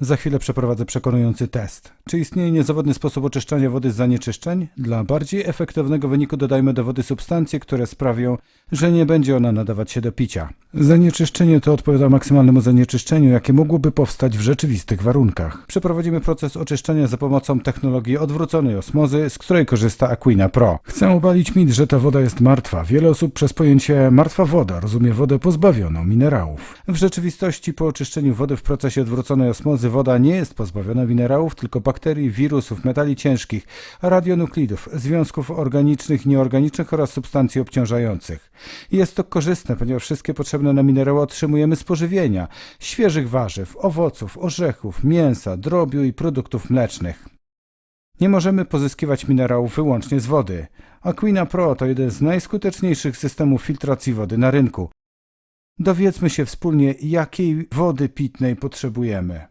Za chwilę przeprowadzę przekonujący test. Czy istnieje niezawodny sposób oczyszczania wody z zanieczyszczeń? Dla bardziej efektywnego wyniku dodajmy do wody substancje, które sprawią, że nie będzie ona nadawać się do picia. Zanieczyszczenie to odpowiada maksymalnemu zanieczyszczeniu, jakie mogłoby powstać w rzeczywistych warunkach. Przeprowadzimy proces oczyszczania za pomocą technologii odwróconej osmozy, z której korzysta Aquina Pro. Chcę obalić mit, że ta woda jest martwa. Wiele osób przez pojęcie martwa woda rozumie wodę pozbawioną minerałów. W rzeczywistości po oczyszczeniu wody w procesie odwróconej osmozy woda nie jest pozbawiona minerałów, tylko bakterii, wirusów, metali ciężkich, radionuklidów, związków organicznych nieorganicznych oraz substancji obciążających. Jest to korzystne, ponieważ wszystkie potrzebne nam minerały otrzymujemy z pożywienia, świeżych warzyw, owoców, orzechów, mięsa, drobiu i produktów mlecznych. Nie możemy pozyskiwać minerałów wyłącznie z wody. Aquina Pro to jeden z najskuteczniejszych systemów filtracji wody na rynku. Dowiedzmy się wspólnie, jakiej wody pitnej potrzebujemy.